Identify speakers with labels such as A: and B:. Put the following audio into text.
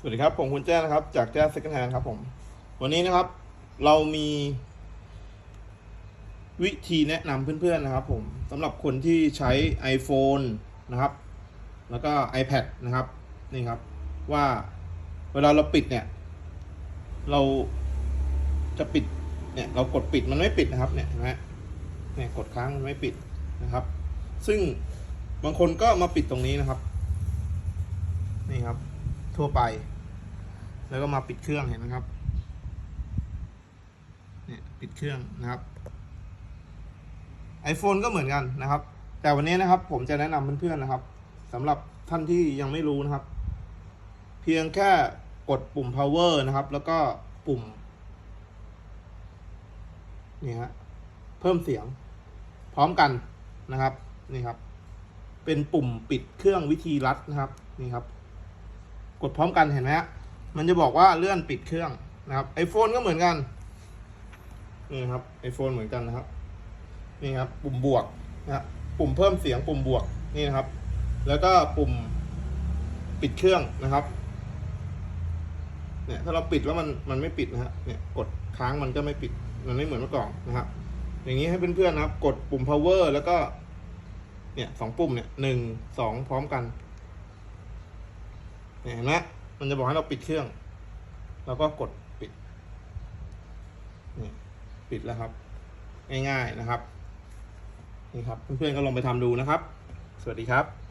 A: สวัสดีครับ ผมคุณแจ้นะครับ จากแจ้ Second Hand ครับผม วันนี้นะครับ เรามี วิธีแนะนำเพื่อนๆนะครับ ผมสำหรับคนที่ใช้ iPhone นะครับ แล้วก็ iPad นะครับ นี่ครับ ว่าเวลาเราปิดเนี่ย เราจะปิดเนี่ยเรากดปิดมันไม่ปิดนะครับ เนี่ยนไหมเนี่ยกดค้างมันไม่ปิดนะครับ ซึ่งบางคนก็มาปิดตรงนี้นะครับ นี่ครับ ทั่วไป แล้วก็มาปิดเครื่องเห็นไหมครับเนี่ยปิดเครื่องนะครับ iPhone ก็เหมือนกันนะครับ แต่วันนี้นะครับ ผมจะแนะนำเพื่อนๆนะครับสำหรับท่านที่ยังไม่รู้นะครับ เพียงแค่กดปุ่ม power นะครับ แล้วก็ปุ่มนี่ฮะเพิ่มเสียง พร้อมกันนะครับนี่ครับ เป็นปุ่มปิดเครื่องวิธีรัดนะครับนี่ครับ กดพร้อมกันเห็นไหมฮะมันจะบอกว่าเลื่อนปิดเครื่องนะครับ iPhone ก็เหมือนกัน นี่ครับ iPhone เหมือนกันนะครับ นี่ครับ ปุ่มบวกนะครับปุ่มเพิ่มเสียงปุ่มบวกนี่นะครับ แล้วก็ปุ่มปิดเครื่องนะครับ เนี่ยถ้าเราปิดแล้วมันมันไม่ปิดนะฮะ เนี่ยกดค้างมันก็ไม่ปิด มันไม่เหมือนเมื่อก่อนนะครับ อย่างนี้ให้เพื่อนๆนะครับ กดปุ่ม power แล้วก็ เนี่ยสองปุ่มเนี่ยหนึ่งสองพร้อมกัน เห็นไหมมันจะบอกให้เราปิดเครื่อง เราก็กดปิดนี่ปิดแล้วครับ ง่ายๆนะครับ นี่ครับ เพื่อนๆก็ลองไปทำดูนะครับ สวัสดีครับ